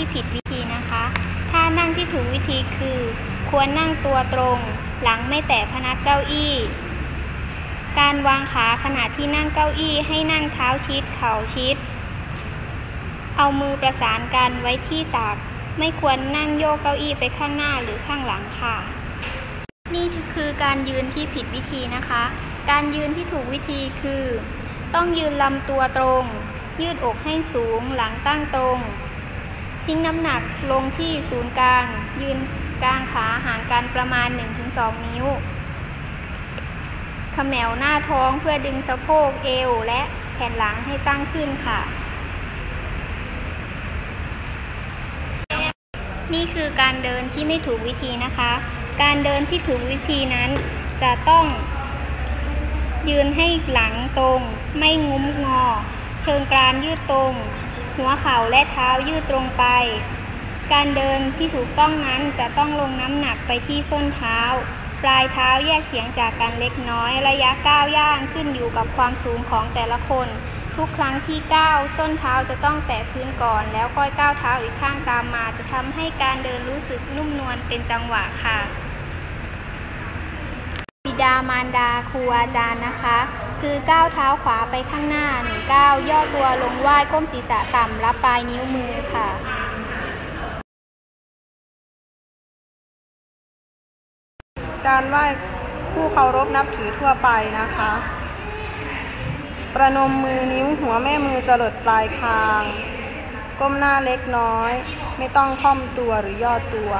ที่ผิดวิธีนะคะท่านั่งที่ถูกวิธีคือ ควรนั่งตัวตรง หลังไม่แตะพนักเก้าอี้ การวางขาขณะที่นั่งเก้าอี้ให้นั่งเท้าชิดเข่าชิด เอามือประสานกันไว้ที่ตัก ไม่ควรนั่งโยกเก้าอี้ไปข้างหน้าหรือข้างหลังค่ะ นี่คือการยืนที่ผิดวิธีนะคะ การยืนที่ถูกวิธีคือ ต้องยืนลำตัวตรงยืดอกให้สูงหลังตั้งตรง ทิ้งน้ำหนักลงที่ศูนย์กลาง ยืนกลางขาห่างกันประมาณ 1-2 นิ้วขมวหน้าท้องเพื่อดึงสะโพกเอวและแผ่นหลังให้ตั้งขึ้นค่ะ นี่คือการเดินที่ไม่ถูกวิธีนะคะ การเดินที่ถูกวิธีนั้นจะต้อง ยืนให้หลังตรง ไม่งุ้มงอ เชิงกรานยืดตรง หัวเข่าและเท้ายืดตรงไป การเดินที่ถูกต้องนั้นจะต้องลงน้ำหนักไปที่ส้นเท้า ปลายเท้าแยกเฉียงจากกันเล็กน้อย ระยะก้าวย่างขึ้นอยู่กับความสูงของแต่ละคน ทุกครั้งที่ก้าวส้นเท้าจะต้องแตะพื้นก่อน แล้วค่อยก้าวเท้าอีกข้างตามมา จะทำให้การเดินรู้สึกนุ่มนวลเป็นจังหวะค่ะ บิดามารดาครูอาจารย์นะคะ คือก้าวเท้าขวาไปข้างหน้าหนึ่งก้าวย่อตัวลงไหว้ก้มศีรษะต่ำรับปลายนิ้วมือค่ะการไหว้ผู้เคารพนับถือทั่วไปนะคะ ประนมมือนิ้วหัวแม่มือจรดปลายคาง ก้มหน้าเล็กน้อย ไม่ต้องค่อมตัวหรือย่อตัว